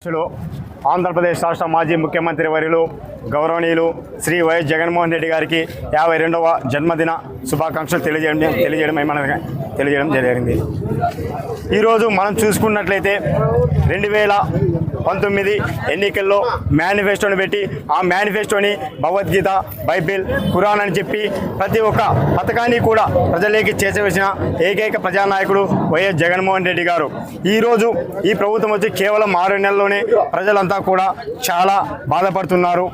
అధ్యక్షులు ఆంధ్రప్రదేశ్ రాష్ట్ర మాజీ ముఖ్యమంత్రి వర్యులు గౌరవనీయులు శ్రీ వైఎస్ జగన్మోహన్ రెడ్డి గారికి యాభై రెండవ జన్మదిన శుభాకాంక్షలు తెలియజేయడం తెలియజేయడం మన తెలియజేయడం జరిగింది. ఈరోజు మనం చూసుకున్నట్లయితే రెండు వేల పంతొమ్మిది ఎన్నికల్లో మేనిఫెస్టోని పెట్టి ఆ మేనిఫెస్టోని భగవద్గీత బైబిల్ ఖురాన్ అని చెప్పి ప్రతి ఒక్క పథకాన్ని కూడా ప్రజలకి చేసవేసిన ఏకైక ప్రజానాయకుడు వైఎస్ జగన్మోహన్ రెడ్డి గారు. ఈరోజు ఈ ప్రభుత్వం వచ్చి కేవలం ఆరు నెలల్లోనే ప్రజలంతా కూడా చాలా బాధపడుతున్నారు.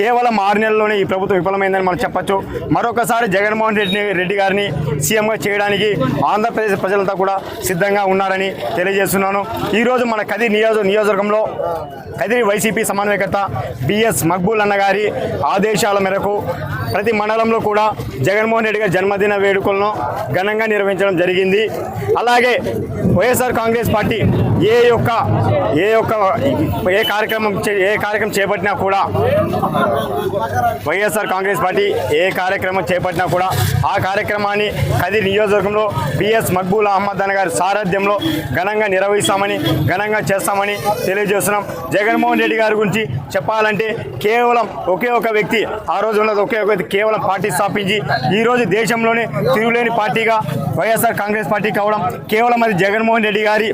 కేవలం ఆరు నెలల్లోనే ఈ ప్రభుత్వం విఫలమైందని మనం చెప్పొచ్చు. మరొకసారి జగన్మోహన్ రెడ్డి రెడ్డి గారిని సీఎంగా చేయడానికి ఆంధ్రప్రదేశ్ ప్రజలంతా కూడా సిద్ధంగా ఉన్నారని తెలియజేస్తున్నాను. ఈరోజు మన కది నియోజక నియోజకవర్గంలో కదిరి వైసీపీ సమన్వయకర్త బిఎస్ మక్బూల్ అన్న గారి ఆదేశాల మేరకు ప్రతి మండలంలో కూడా జగన్మోహన్ రెడ్డి గారి జన్మదిన వేడుకలను ఘనంగా నిర్వహించడం జరిగింది. అలాగే వైఎస్ఆర్ కాంగ్రెస్ పార్టీ ఏ యొక్క ఏ యొక్క ఏ కార్యక్రమం చే- ఏ కార్యక్రమం చేపట్టినా కూడా వైఎస్ఆర్ కాంగ్రెస్ పార్టీ ఏ కార్యక్రమం చేపట్టినా కూడా ఆ కార్యక్రమాన్ని కదిరి నియోజకవర్గంలో బిఎస్ మక్బూల్ అహ్మద్ అన్న గారి సారథ్యంలో ఘనంగా నిర్వహిస్తామని ఘనంగా చేస్తామని తెలియజేస్తున్నాం. జగన్మోహన్ రెడ్డి గారి గురించి చెప్పాలంటే కేవలం ఒకే ఒక వ్యక్తి ఆ రోజు ఉన్నది ఒకే ఒక వ్యక్తి కేవలం పార్టీ స్థాపించి ఈ రోజు దేశంలోనే తిరుగులేని పార్టీగా వైఎస్ఆర్ కాంగ్రెస్ పార్టీ కావడం కేవలం అది జగన్మోహన్ రెడ్డి గారి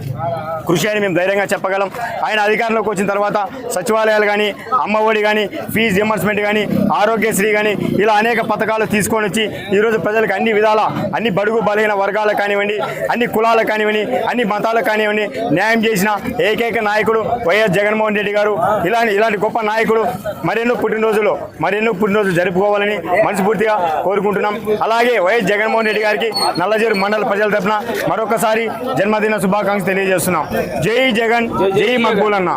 కృషి అని మేము ధైర్యంగా చెప్పగలం. ఆయన అధికారంలోకి వచ్చిన తర్వాత సచివాలయాలు కానీ అమ్మఒడి కానీ ఫీజు రిమర్స్మెంట్ కానీ ఆరోగ్యశ్రీ కానీ ఇలా అనేక పథకాలు తీసుకొని వచ్చి ఈరోజు ప్రజలకు అన్ని విధాల అన్ని బడుగు బలహీన వర్గాలకు కానివ్వండి అన్ని కులాలకు కానివ్వండి అన్ని మతాలకు కానివ్వండి న్యాయం చేసిన ఏకైక నాయకుడు వైఎస్ జగన్మోహన్ రెడ్డి గారు. ఇలాంటి ఇలాంటి గొప్ప నాయకుడు మరెన్నో పుట్టినరోజులు మరెన్నో పుట్టినరోజులు జరుపుకోవాలని మనస్ఫూర్తిగా కోరుకుంటున్నాం. అలాగే వైఎస్ జగన్మోహన్ రెడ్డి గారికి నల్లజేరు మండల ప్రజల తరఫున మరొకసారి జన్మదిన శుభాకాంక్షలు తెలియజేస్తున్నాం. జై జగన్ జై మక్బూల్ అన్న